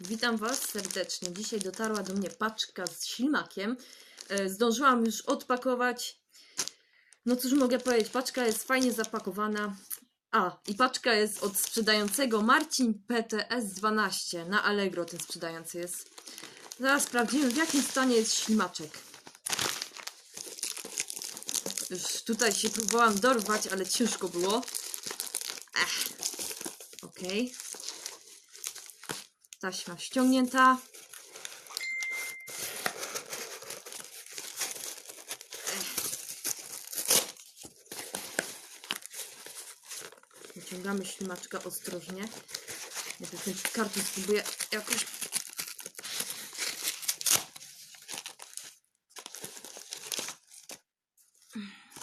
Witam Was serdecznie. Dzisiaj dotarła do mnie paczka z ślimakiem. E, Zdążyłam już odpakować. No cóż mogę powiedzieć, paczka jest fajnie zapakowana. A, i paczka jest od sprzedającego Marcin PTS 12. Na Allegro ten sprzedający jest. Zaraz sprawdzimy, w jakim stanie jest ślimaczek. Już tutaj się próbowałam dorwać, ale ciężko było. Ech. Okej. Taśma ściągnięta. Wyciągamy ślimaczka ostrożnie. Najpierw ten karton spróbuję jakoś...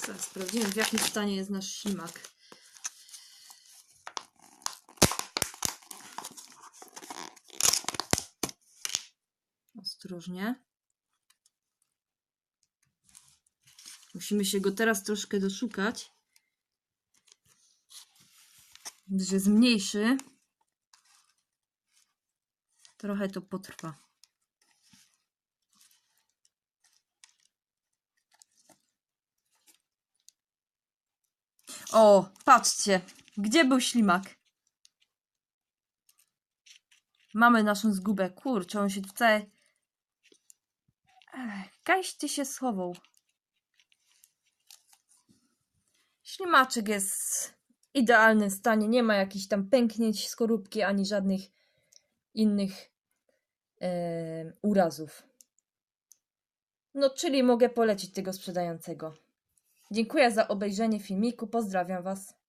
Zaraz sprawdzimy w jakim stanie jest nasz ślimak. Ostrożnie. Musimy się go teraz troszkę doszukać. Gdyż jest. Trochę to potrwa. O, patrzcie, gdzie był ślimak? Mamy naszą zgubę. Kurczę, on się tutaj... Kaś ty się schował. Ślimaczek jest w idealnym stanie. Nie ma jakichś tam pęknięć skorupki, ani żadnych innych em, urazów. No, czyli mogę polecić tego sprzedającego. Dziękuję za obejrzenie filmiku. Pozdrawiam Was.